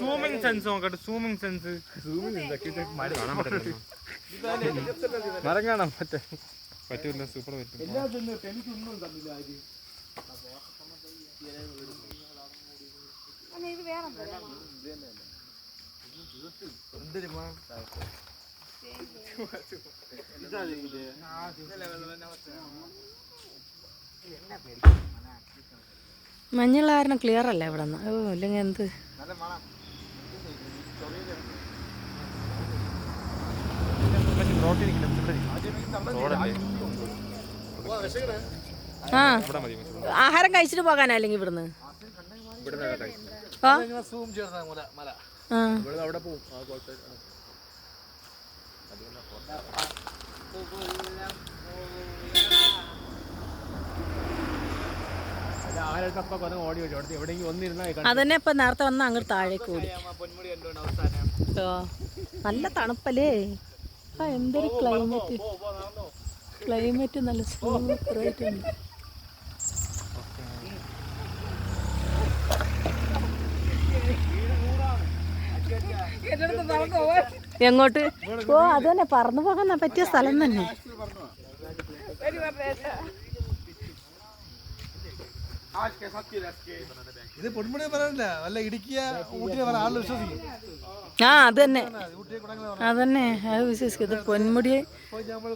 Zooming sense നോക്കട്ടെ zooming sense മരം കാണാൻ പറ്റേ പറ്റില്ല സൂപ്പർ പറ്റും ഇത് വേറെ മഞ്ഞുള്ള കാരണം ക്ലിയർ അല്ല ഇവിടെ നിന്ന് ഓ ഇല്ലെങ്കിൽ എന്ത്? ആ ആഹാരം കഴിച്ചിട്ട് പോകാനാ അല്ലെങ്കിൽ ഇവിടുന്ന്? ആ. ഓടി എവിടെയെങ്കിലും ഒന്നിരുന്നാൽ അതന്നെ ഇപ്പൊ നേരത്തെ വന്ന അങ്ങോട്ട് താഴേക്ക് കൂടി പൊന്മുടി കണ്ടുകൊണ്ട് അവസാനം. ഓ നല്ല തണുപ്പല്ലേ? ആ എന്തൊരു ക്ലൈമറ്റ് ക്ലൈമറ്റ് നല്ല സൂപ്പറായിട്ടുണ്ട് എങ്ങോട്ട്? ഓ അത് തന്നെ പറന്നു പോകാൻ പറ്റിയ സ്ഥലം തന്നെ. ഇത് പൊന്മുടി പറയാനില്ല വല്ല ഇടുക്കിയ ഊട്ടിയെ പറയാൻ ആളുകൾ വിശ്വസിക്കും. ആ അത് തന്നെ. അത് തന്നെ. അതന്നെ അത് വിശ്വസിക്കും. ഇത് പൊന്മുടിയെ പോയി നമ്മൾ